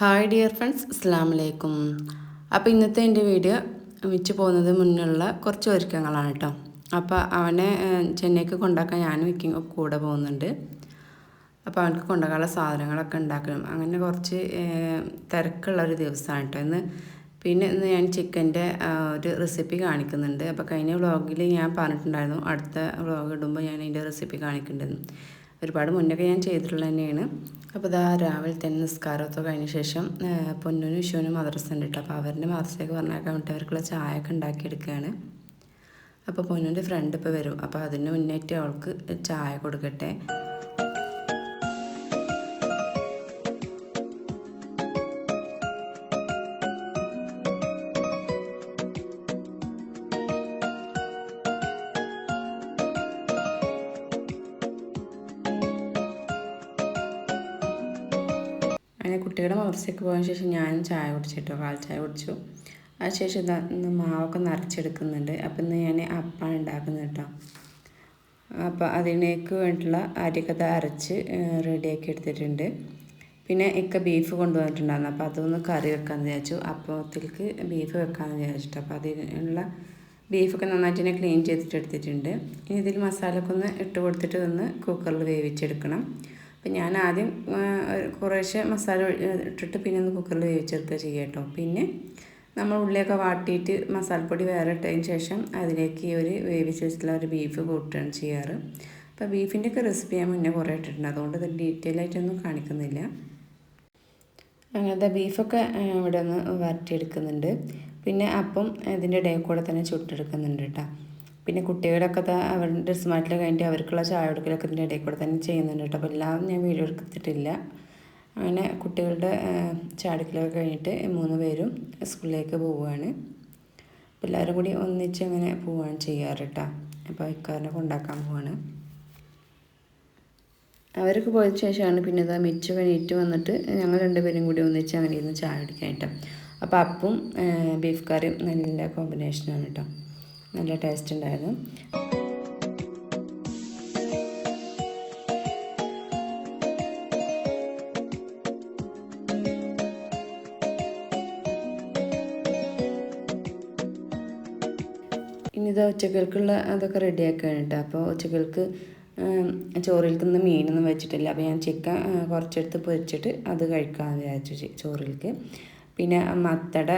Hi dear friends അസ്സാം വലൈക്കും അപ്പോൾ ഇന്നത്തെ എന്റെ വീഡിയോ മിച്ച് പോകുന്നത് മുന്നുള്ള കുറച്ച് ഒരുക്കങ്ങളാണ് കേട്ടോ അപ്പോൾ അവനെ ചെന്നൈക്ക് കൊണ്ടാക്കാൻ ഞാനും വിക്കും കൂടെ പോകുന്നുണ്ട്. അപ്പോൾ അവനക്ക് കൊണ്ടാക്കാനുള്ള സാധനങ്ങളൊക്കെ ഉണ്ടാക്കണം. അങ്ങനെ കുറച്ച് തിരക്കുള്ള ഒരു ദിവസമാണ് കേട്ടോ ഇന്ന് പിന്നെ ഇന്ന് ഞാൻ ചിക്കന്റെ ഒരു റെസിപ്പി കാണിക്കുന്നുണ്ട്. അപ്പോൾ കഴിഞ്ഞ വ്ളോഗിൽ ഞാൻ പറഞ്ഞിട്ടുണ്ടായിരുന്നു അടുത്ത വ്ളോഗ് ഇടുമ്പോൾ ഞാൻ അതിന്റെ റെസിപ്പി കാണിക്കുന്നുണ്ടെന്ന് ഒരുപാട് മുന്നൊക്കെ ഞാൻ ചെയ്തിട്ടുള്ളത് തന്നെയാണ് അപ്പോൾ ഇതാ രാവിലെ തന്നെ നിസ്കാരമൊക്കെ കഴിഞ്ഞ ശേഷം പൊന്നിനും വിഷുവിനും മദ്രസ ഉണ്ട് കേട്ടോ അപ്പോൾ അവരുടെ മദ്രസയ്ക്ക് പറഞ്ഞേക്കാൻ വേണ്ടി അവർക്കുള്ള ചായ ഒക്കെ ഉണ്ടാക്കിയെടുക്കുകയാണ് അപ്പോൾ പൊന്നിന്റെ ഫ്രണ്ട് ഇപ്പോൾ വരും. അപ്പോൾ അതിന് മുന്നേറ്റ് അവൾക്ക് ചായ കൊടുക്കട്ടെ. അങ്ങനെ കുട്ടികളുടെ വളർച്ചയ്ക്ക് പോയതിനു ശേഷം ഞാനും ചായ കുടിച്ചിട്ടോ കാൽ ചായ കുടിച്ചു. അതിനുശേഷം ഇതാ ഇന്ന് മാവൊക്കെ നിറച്ചെടുക്കുന്നുണ്ട്. അപ്പം ഇന്ന് ഞാൻ അപ്പാണ് ഉണ്ടാക്കുന്നത് കേട്ടോ. അപ്പോൾ അതിനേക്ക് വേണ്ടിയിട്ടുള്ള അരിയൊക്കെ ദാ അരച്ച് റെഡിയാക്കി എടുത്തിട്ടുണ്ട്. പിന്നെ ഇക്ക ബീഫ് കൊണ്ടുവന്നിട്ടുണ്ടായിരുന്നു. അപ്പോൾ അതൊന്ന് കറി വെക്കാമെന്ന് വിചാരിച്ചു. അപ്പത്തിലേക്ക് ബീഫ് വെക്കാമെന്ന് വിചാരിച്ചിട്ട്. അപ്പോൾ അതിനുള്ള ബീഫൊക്കെ നന്നായിട്ട് തന്നെ ക്ലീൻ ചെയ്തിട്ട് എടുത്തിട്ടുണ്ട്. ഇനി ഇതിൽ മസാലയൊക്കെ ഒന്ന് ഇട്ട് കൊടുത്തിട്ട് ഒന്ന് കുക്കറിൽ വേവിച്ചെടുക്കണം. അപ്പം ഞാൻ ആദ്യം കുറേശ്ശെ മസാല ഇട്ടിട്ട് പിന്നെ ഒന്ന് കുക്കറിൽ വേവിച്ചെടുക്കുക ചെയ്യുക കേട്ടോ. പിന്നെ നമ്മൾ ഉള്ളിയൊക്കെ വാട്ടിയിട്ട് മസാലപ്പൊടി വേറെ ഇട്ടതിന് ശേഷം അതിലേക്ക് ഒരു വേവിച്ച് വെച്ചിട്ടുള്ള ഒരു ബീഫ് കൂട്ടുകയാണ് ചെയ്യാറ്. അപ്പോൾ ബീഫിന്റെ ഒക്കെ റെസിപ്പി ഞാൻ മുന്നേ കുറേ ഇട്ടിട്ടുണ്ട്. അതുകൊണ്ട് ഇത് ഡീറ്റെയിൽ ആയിട്ടൊന്നും കാണിക്കുന്നില്ല. അങ്ങനത്തെ ബീഫൊക്കെ ഇവിടെ ഒന്ന് വരട്ടിയെടുക്കുന്നുണ്ട്. പിന്നെ അപ്പം ഇതിന്റെ ഇടയിൽ കൂടെ തന്നെ ചുട്ടെടുക്കുന്നുണ്ട് കേട്ടോ. പിന്നെ കുട്ടികളൊക്കെ അവരുടെ സ്മാർട്ടിൽ കഴിഞ്ഞിട്ട് അവർക്കുള്ള ചായ കൊടുക്കലൊക്കെ ഇതിന്റെ ഇടയിൽ കൂടെ തന്നെ ചെയ്യുന്നുണ്ട് കേട്ടോ. അപ്പോൾ എല്ലാം ഞാൻ വീഡിയോ എടുത്തിട്ടില്ല. അങ്ങനെ കുട്ടികളുടെ ചാടിക്കലൊക്കെ കഴിഞ്ഞിട്ട് മൂന്ന് പേരും സ്കൂളിലേക്ക് പോവുകയാണ്. അപ്പോൾ എല്ലാവരും കൂടി ഒന്നിച്ച് അങ്ങനെ പോവുകയാണ് ചെയ്യാറ് കേട്ടോ. അപ്പോൾ ഇക്കാരനെ കൊണ്ടാക്കാൻ പോവാണ് അവർക്ക് പോയതിന് ശേഷമാണ് പിന്നെ ഇതാ മിച്ച കഴിഞ്ഞിട്ട് വന്നിട്ട് ഞങ്ങൾ രണ്ടുപേരും കൂടി ഒന്നിച്ച് അങ്ങനെ ഇരുന്ന് ചായ കുടിക്കാനായിട്ട് അപ്പോൾ അപ്പും ബീഫ് കറിയും നല്ല കോമ്പിനേഷനാണ് കേട്ടോ. നല്ല ടേസ്റ്റ് ഉണ്ടായിരുന്നു. ഇനി ഇത് ഉച്ചക്കൽക്കുള്ള അതൊക്കെ റെഡിയാക്കുകയാണ് കേട്ടോ അപ്പോൾ ഉച്ചക്കൽക്ക് ചോറിൽ നിന്ന് മീനൊന്നും വെച്ചിട്ടില്ല. അപ്പോൾ ഞാൻ ചിക്കൻ കുറച്ചെടുത്ത് പൊരിച്ചിട്ട് അത് കഴിക്കാമെന്ന് വിചാരിച്ചു ചോറിൽക്ക്. പിന്നെ മത്തട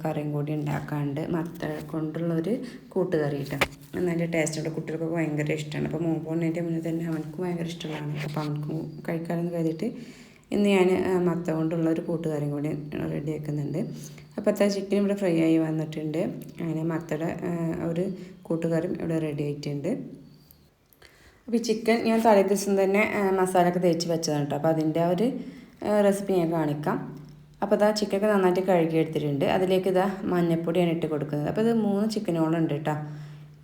കറിയും കൂടി ഉണ്ടാക്കാണ്ട് മത്ത കൊണ്ടുള്ളൊരു കൂട്ടുകറി കേട്ടോ നല്ല ടേസ്റ്റുണ്ട് കുട്ടികൾക്കൊക്കെ ഭയങ്കര ഇഷ്ടമാണ് അപ്പോൾ മോൻ പോകുന്നതിന്റെ മുന്നേ തന്നെ അവനക്കും ഭയങ്കര ഇഷ്ടമാണ്. അപ്പോൾ അവനക്കും കഴിക്കാമെന്ന് കരുതിയിട്ട് ഇന്ന് ഞാൻ മത്ത കൊണ്ടുള്ള ഒരു കൂട്ടുകാരും കൂടി റെഡിയാക്കുന്നുണ്ട് അപ്പോൾ അത്ത ചിക്കൻ ഇവിടെ ഫ്രൈ ആയി വന്നിട്ടുണ്ട്. അങ്ങനെ മത്തയുടെ ഒരു കൂട്ടുകാരും ഇവിടെ റെഡി ആയിട്ടുണ്ട്. അപ്പോൾ ഈ ചിക്കൻ ഞാൻ തലേ ദിവസം തന്നെ മസാലയൊക്കെ തേച്ച് വെച്ചതാണ് കേട്ടോ അപ്പോൾ അതിന്റെ ആ ഒരു റെസിപ്പി ഞാൻ കാണിക്കാം. അപ്പോൾ ഇതാ ചിക്കനൊക്കെ നന്നായിട്ട് കഴുകി എടുത്തിട്ടുണ്ട് അതിലേക്ക് ഇതാ മഞ്ഞപ്പൊടിയാണ് ഇട്ട് കൊടുക്കുന്നത്. അപ്പോൾ ഇത് മൂന്ന് ചിക്കനോളം ഉണ്ട് കേട്ടോ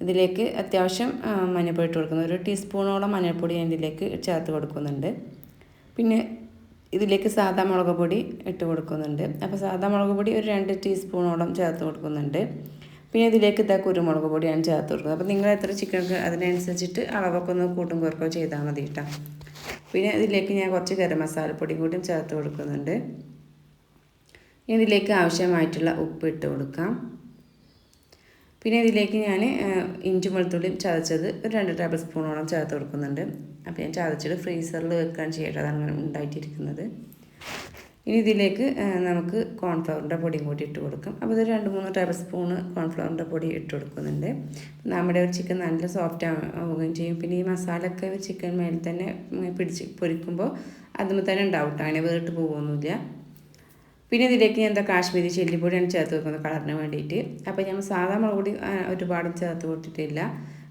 ഇതിലേക്ക് അത്യാവശ്യം മഞ്ഞൾപ്പൊടി ഇട്ട് കൊടുക്കുന്നത് ഒരു ടീസ്പൂണോളം മഞ്ഞൾപ്പൊടി ഞാൻ ഇതിലേക്ക് ചേർത്ത് കൊടുക്കുന്നുണ്ട്. പിന്നെ ഇതിലേക്ക് സാധാ മുളക് പൊടി ഇട്ട് കൊടുക്കുന്നുണ്ട്. അപ്പോൾ സാധാ മുളക് പൊടി ഒരു രണ്ട് ടീസ്പൂണോളം ചേർത്ത് കൊടുക്കുന്നുണ്ട്. പിന്നെ ഇതിലേക്ക് ഇതാ കുരുമുളക് പൊടിയാണ് ചേർത്ത് കൊടുക്കുന്നത്. അപ്പോൾ നിങ്ങൾ എത്ര ചിക്കൻ അതിനനുസരിച്ചിട്ട് അളവൊക്കെ ഒന്ന് കൂട്ടും കുറക്കോ ചെയ്താൽ മതി കേട്ടോ പിന്നെ ഇതിലേക്ക് ഞാൻ കുറച്ച് ഗരം പൊടി കൂടിയും ചേർത്ത് കൊടുക്കുന്നുണ്ട്. ഇനി ഇതിലേക്ക് ആവശ്യമായിട്ടുള്ള ഉപ്പ് ഇട്ട് കൊടുക്കാം. പിന്നെ ഇതിലേക്ക് ഞാൻ ഇഞ്ചി വെളുത്തുള്ളിയും ചതച്ചത് ഒരു രണ്ട് ടേബിൾ സ്പൂണോളം ചേർത്ത് കൊടുക്കുന്നുണ്ട്. അപ്പോൾ ഞാൻ ചതച്ചിട്ട് ഫ്രീസറിൽ വെക്കാൻ ചെയ്യട്ടെ അതാണ് ഉണ്ടായിട്ടിരിക്കുന്നത്. ഇനി ഇതിലേക്ക് നമുക്ക് കോൺഫ്ലവറിന്റെ പൊടിയും കൂടി ഇട്ട് കൊടുക്കും. അപ്പോൾ ഇത് രണ്ട് മൂന്ന് ടേബിൾ സ്പൂണ് കോൺഫ്ലവറിന്റെ പൊടി ഇട്ട് കൊടുക്കുന്നുണ്ട്. നമ്മുടെ ഒരു ചിക്കൻ നല്ല സോഫ്റ്റ് ആവുകയും ചെയ്യും. പിന്നെ ഈ മസാലയൊക്കെ ചിക്കൻ മേലിൽ തന്നെ പിടിച്ച് പൊരിക്കുമ്പോൾ അതുമ്പോൾ തന്നെ ഉണ്ടാവും അങ്ങനെ വേറിട്ട് പോകുമൊന്നുമില്ല പിന്നെ ഇതിലേക്ക് ഞാൻ എന്താ കാശ്മീരി ചെല്ലിപ്പൊടിയാണ് ചേർത്ത് വെക്കുന്നത് കളറിന് വേണ്ടിയിട്ട്. അപ്പോൾ ഞാൻ സാധാ മുളക് പൊടി ഒരുപാടും ചേർത്ത് കൊടുത്തിട്ടില്ല.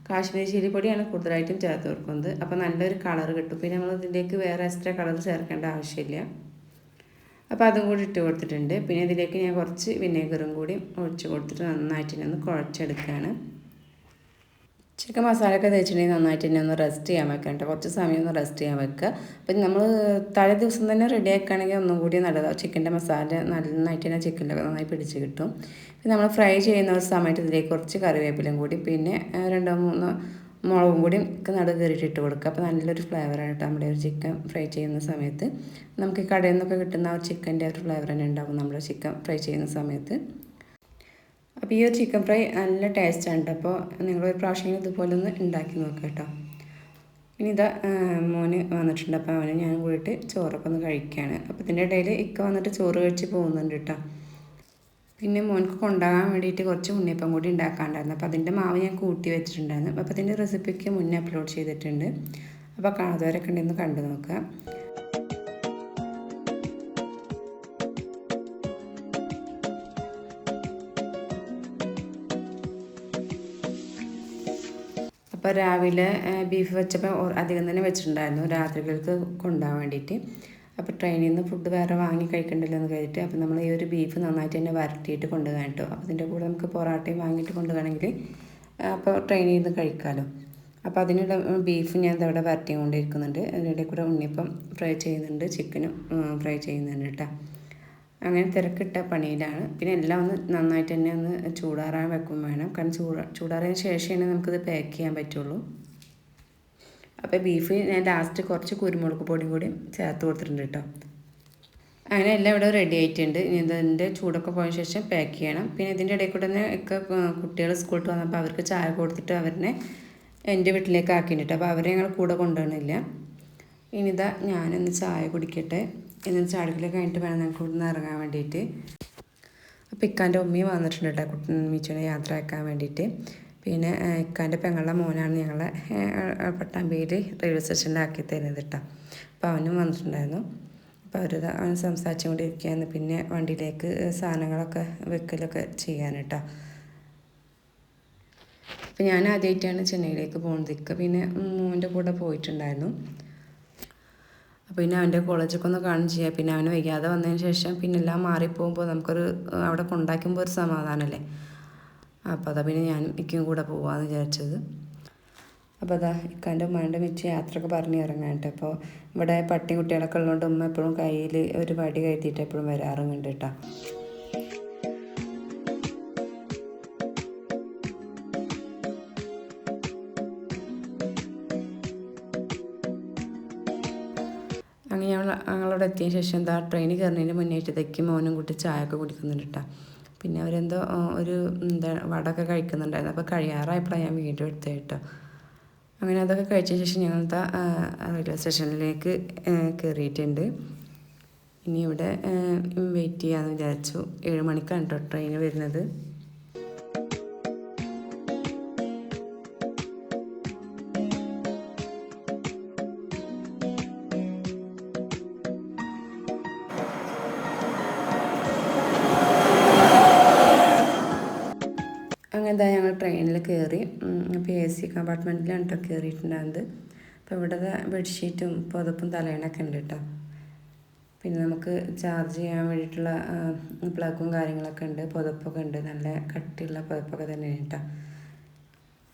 കാശ്മീരി ചെല്ലിപ്പൊടിയാണ് കൂടുതലായിട്ടും ചേർത്ത് കൊടുക്കുന്നത്. അപ്പോൾ നല്ലൊരു കളർ കിട്ടും. പിന്നെ നമ്മൾ ഇതിലേക്ക് വേറെ എക്സ്ട്രാ കളർ ചേർക്കേണ്ട ആവശ്യമില്ല. അപ്പോൾ അതും കൂടി ഇട്ട് കൊടുത്തിട്ടുണ്ട്. പിന്നെ ഇതിലേക്ക് ഞാൻ കുറച്ച് വിനേഗറും കൂടി ഒഴിച്ച് കൊടുത്തിട്ട് നന്നായിട്ട് ഒന്ന് കുഴച്ചെടുക്കുകയാണ്. ചിക്കൻ മസാലയൊക്കെ തേച്ചിട്ടുണ്ടെങ്കിൽ നന്നായിട്ട് തന്നെ ഒന്ന് റെസ്റ്റ് ചെയ്യാൻ വെക്കാം കേട്ടോ. കുറച്ച് സമയം ഒന്ന് റെസ്റ്റ് ചെയ്യാൻ വെക്കുക അപ്പം നമ്മൾ തലേ ദിവസം തന്നെ റെഡി ആക്കുകയാണെങ്കിൽ ഒന്നും കൂടി നല്ലതാണ് ചിക്കന്റെ മസാല നന്നായിട്ട് തന്നെ ചിക്കനിലൊക്കെ നന്നായി പിടിച്ച് കിട്ടും. പിന്നെ നമ്മൾ ഫ്രൈ ചെയ്യുന്ന ഒരു സമയത്ത് ഇതിലേക്ക് കുറച്ച് കറിവേപ്പിലും കൂടി പിന്നെ രണ്ടോ മൂന്നോ മുളകും കൂടി ഒക്കെ നടു കയറിയിട്ട് ഇട്ട് കൊടുക്കുക. അപ്പോൾ നല്ലൊരു ഫ്ലേവറായിട്ട് നമ്മുടെ ഒരു ചിക്കൻ ഫ്രൈ ചെയ്യുന്ന സമയത്ത്. നമുക്ക് കടയിൽ നിന്നൊക്കെ കിട്ടുന്ന ആ ചിക്കന്റെ ഒരു ഫ്ലേവർ തന്നെ ഉണ്ടാവും നമ്മൾ ചിക്കൻ ഫ്രൈ ചെയ്യുന്ന സമയത്ത്. അപ്പോൾ ഈ ഒരു ചിക്കൻ ഫ്രൈ നല്ല ടേസ്റ്റാണ് കേട്ടോ അപ്പോൾ നിങ്ങളൊരു പ്രാവശ്യം ഇതുപോലെ ഒന്ന് ഉണ്ടാക്കി നോക്കുക കേട്ടോ ഇനി ഇതാ മോന് വന്നിട്ടുണ്ട്. അപ്പോൾ അവന് ഞാൻ കൂടിയിട്ട് ചോറൊക്കെ ഒന്ന് കഴിക്കുകയാണ് അപ്പോൾ ഇതിന്റെ ഇടയിൽ ഇക്ക വന്നിട്ട് ചോറ് കഴിച്ച് പോകുന്നുണ്ട് കേട്ടോ പിന്നെ മോൻക്ക് കൊണ്ടുപോകാൻ വേണ്ടിയിട്ട് കുറച്ച് ഉണ്ണിയപ്പം കൂടി ഉണ്ടാക്കാണ്ടായിരുന്നു അപ്പോൾ അതിന്റെ മാവ് ഞാൻ കൂട്ടി വെച്ചിട്ടുണ്ടായിരുന്നു. അപ്പോൾ അതിന്റെ റെസിപ്പിക്ക് മുന്നേ അപ്ലോഡ് ചെയ്തിട്ടുണ്ട്. അപ്പോൾ കാണാത്തവരൊക്കെ ഉണ്ടെന്ന് കണ്ടു നോക്കുക. അപ്പോൾ രാവിലെ ബീഫ് വെച്ചപ്പോൾ അധികം തന്നെ വെച്ചിട്ടുണ്ടായിരുന്നു. രാത്രികൾക്ക് കൊണ്ടുപോകാൻ വേണ്ടിയിട്ട്. അപ്പോൾ ട്രെയിനിൽ നിന്ന് ഫുഡ് വേറെ വാങ്ങി കഴിക്കണ്ടല്ലോ എന്ന് കരുതിയിട്ട് അപ്പോൾ നമ്മൾ ഈ ഒരു ബീഫ് നന്നായിട്ട് തന്നെ വരട്ടിയിട്ട് കൊണ്ടുപോകാൻ കേട്ടോ. അപ്പോൾ അതിന്റെ കൂടെ നമുക്ക് പൊറാട്ടയും വാങ്ങിയിട്ട് കൊണ്ടുപോകണമെങ്കിൽ അപ്പോൾ ട്രെയിനിൽ നിന്ന് കഴിക്കാമല്ലോ അപ്പോൾ അതിനുള്ള ബീഫ് ഞാൻ അവിടെ വരട്ടി കൊണ്ടിരിക്കുന്നുണ്ട് അതിനിടെ കൂടെ ഉണ്ണിയപ്പം ഫ്രൈ ചെയ്യുന്നുണ്ട്. ചിക്കനും ഫ്രൈ ചെയ്യുന്നുണ്ട് കേട്ടോ. അങ്ങനെ തിരക്കിട്ട പണിയിലാണ്. പിന്നെ എല്ലാം ഒന്ന് നന്നായിട്ട് തന്നെ ഒന്ന് ചൂടാറാൻ വെക്കും വേണം. കാരണം ചൂടാ ചൂടാറിയതിന് ശേഷമേ നമുക്കിത് പാക്ക് ചെയ്യാൻ പറ്റുള്ളൂ. അപ്പോൾ ബീഫ് ഞാൻ ലാസ്റ്റ് കുറച്ച് കുരുമുളക് പൊടിയും കൂടി ചേർത്ത് കൊടുത്തിട്ടുണ്ട് കേട്ടോ. അങ്ങനെ എല്ലാം ഇവിടെ റെഡി ആയിട്ടുണ്ട്. ഇനി ഇതിന്റെ ചൂടൊക്കെ പോയ ശേഷം പാക്ക് ചെയ്യണം. പിന്നെ ഇതിന്റെ ഇടയിൽ കൂടെ തന്നെ ഒക്കെ കുട്ടികൾ സ്കൂളിൽ വന്നപ്പോൾ അവർക്ക് ചായ കൊടുത്തിട്ട് അവരെ എന്റെ വീട്ടിലേക്ക് ആക്കിയിട്ടുണ്ട്. അപ്പോൾ അവരെ ഞങ്ങൾ കൂടെ കൊണ്ടുപോകണില്ല ഇനിതാ ഞാനൊന്ന് ചായ കുടിക്കട്ടെ. എന്നിട്ട് ചാടിക്കൽ കഴിഞ്ഞിട്ട് വേണം ഞങ്ങൾക്ക് ഇവിടുന്ന് ഇറങ്ങാൻ വേണ്ടിയിട്ട് അപ്പോൾ ഇക്കാന്റെ ഉമ്മയും വന്നിട്ടുണ്ട് കേട്ടോ കുട്ടി മീച്ചോനെ യാത്ര ആക്കാൻ വേണ്ടിയിട്ട് പിന്നെ ഇക്കാന്റെ പെങ്ങളുടെ മോനാണ് ഞങ്ങളെ പട്ടാമ്പിയിൽ റെയിൽവേ സ്റ്റേഷനിൽ ആക്കി തരുന്നത് കേട്ടോ അപ്പോൾ അവനും വന്നിട്ടുണ്ടായിരുന്നു. അപ്പോൾ അവർ അവൻ സംസാരിച്ചുകൊണ്ടിരിക്കുകയായിരുന്നു പിന്നെ വണ്ടിയിലേക്ക് സാധനങ്ങളൊക്കെ വെക്കലൊക്കെ ചെയ്യാൻ കേട്ടോ അപ്പോൾ ഞാൻ ആദ്യമായിട്ടാണ് ചെന്നൈയിലേക്ക് പോകുന്നത് ഇക്ക പിന്നെ മോന്റെ കൂടെ പോയിട്ടുണ്ടായിരുന്നു. അപ്പോൾ പിന്നെ അവന്റെ കോളേജൊക്കെ ഒന്ന് കാണും ചെയ്യാം. പിന്നെ അവന് വൈകാതെ വന്നതിന് ശേഷം പിന്നെ എല്ലാം മാറിപ്പോകുമ്പോൾ നമുക്കൊരു അവിടെ കൊണ്ടാക്കുമ്പോൾ ഒരു സമാധാനമല്ലേ? അപ്പോൾ അതാ പിന്നെ ഞാൻ ഇക്കും കൂടെ പോവാമെന്ന് വിചാരിച്ചത്. അപ്പോൾ അതാ ഇക്കാന്റെ ഉമ്മാന്റെ വെച്ച് യാത്രയൊക്കെ പറഞ്ഞ് ഇറങ്ങാനിട്ട്. അപ്പോൾ ഇവിടെ പട്ടി കുട്ടികളൊക്കെ ഉള്ളതുകൊണ്ട് ഉമ്മ എപ്പോഴും കയ്യിൽ ഒരു വടി കരുതിയിട്ട് എപ്പോഴും വരാറുണ്ട് കേട്ടോ. ഞങ്ങളവിടെ എത്തിയ ശേഷം എന്താ ട്രെയിനിൽ കയറുന്നതിന് മുന്നേ തെക്കി മോനും കൂട്ടി ചായ ഒക്കെ കുടിക്കുന്നുണ്ട് പിന്നെ അവരെന്തോ ഒരു എന്താ വടൊക്കെ കഴിക്കുന്നുണ്ടായിരുന്നു. അപ്പോൾ കഴിയാറായപ്പോഴാണ് ഞാൻ വീണ്ടും എടുത്തത് കേട്ടോ. അങ്ങനെ അതൊക്കെ കഴിച്ച ശേഷം ഞങ്ങൾ റെയിൽവേ സ്റ്റേഷനിലേക്ക് കയറിയിട്ടുണ്ട് ഇനി ഇവിടെ വെയിറ്റ് ചെയ്യാമെന്ന് വിചാരിച്ചു. ഏഴ് മണിക്കാണ് കേട്ടോ ട്രെയിൻ വരുന്നത്. അങ്ങനത്തെ ഞങ്ങൾ ട്രെയിനിൽ കയറി അപ്പോൾ എ സി കമ്പാർട്ട്മെന്റിലാണ് കേട്ടോ കയറിയിട്ടുണ്ടാകുന്നത് അപ്പോൾ ഇവിടെ ബെഡ്ഷീറ്റും പുതപ്പും തലേണൊക്കെ ഉണ്ട് കേട്ടോ പിന്നെ നമുക്ക് ചാർജ് ചെയ്യാൻ വേണ്ടിയിട്ടുള്ള പ്ലഗും കാര്യങ്ങളൊക്കെ ഉണ്ട്. പുതപ്പൊക്കെ ഉണ്ട്. നല്ല കട്ടിയുള്ള പുതപ്പൊക്കെ തന്നെയാണ് കേട്ടോ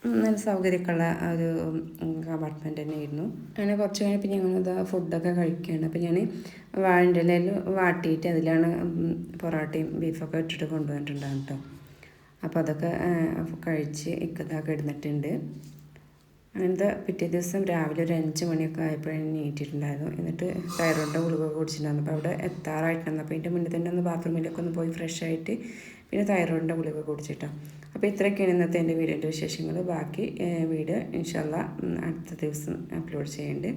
നല്ല സൗകര്യമൊക്കെയുള്ള ഒരു കമ്പാർട്ട്മെന്റ് തന്നെയായിരുന്നു. അങ്ങനെ കുറച്ച് കഴിഞ്ഞപ്പോൾ ഞങ്ങളിത് ഫുഡൊക്കെ കഴിക്കുകയാണ്. അപ്പോൾ ഞാൻ വാഴന്റെ ഇലയിൽ വാട്ടിയിട്ട് അതിലാണ് പൊറോട്ടയും ബീഫൊക്കെ ഇട്ടിട്ട് കൊണ്ടുവന്നിട്ടുണ്ടാകും കേട്ടോ അപ്പോൾ അതൊക്കെ കഴിച്ച് ഇക്കതാക്കി ഇടുന്നിട്ടുണ്ട് അങ്ങനത്തെ പിറ്റേ ദിവസം രാവിലെ ഒരു അഞ്ച് മണിയൊക്കെ ആയപ്പോഴാണ് നീട്ടിയിട്ടുണ്ടായിരുന്നു എന്നിട്ട് തൈറോയിഡിന്റെ ഗുളിക കുടിച്ചിട്ടുണ്ടായിരുന്നു. അപ്പോൾ അവിടെ എത്താറായിട്ടുണ്ടായിരുന്നു അപ്പോൾ അതിന്റെ മുന്നേ തന്നെ ഒന്ന് ബാത്റൂമിലൊക്കെ ഒന്ന് പോയി ഫ്രഷ് ആയിട്ട് പിന്നെ തൈറോയിഡിന്റെ ഗുളിക കുടിച്ചിട്ടോ അപ്പോൾ ഇത്രയൊക്കെയാണ് ഇന്നത്തെ എന്റെ വീഡിയോന്റെ വിശേഷങ്ങൾ ബാക്കി വീഡിയോ ഇൻഷല്ല അടുത്ത ദിവസം അപ്ലോഡ് ചെയ്യുന്നുണ്ട്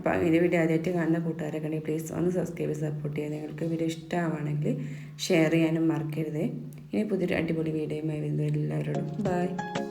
അപ്പോൾ അങ്ങനെ വീഡിയോ ആദ്യമായിട്ട് കാണുന്ന കൂട്ടുകാരൊക്കെ പ്ലീസ് ഒന്ന് സബ്സ്ക്രൈബ് സപ്പോർട്ട് ചെയ്യുക. നിങ്ങൾക്ക് വീഡിയോ ഇഷ്ടമാണെങ്കിൽ ഷെയർ ചെയ്യാനും മറക്കരുത്. ഇനി പുതിയൊരു അടിപൊളി വീഡിയോയുമായി വരുന്നത് എല്ലാവരോടും ബൈ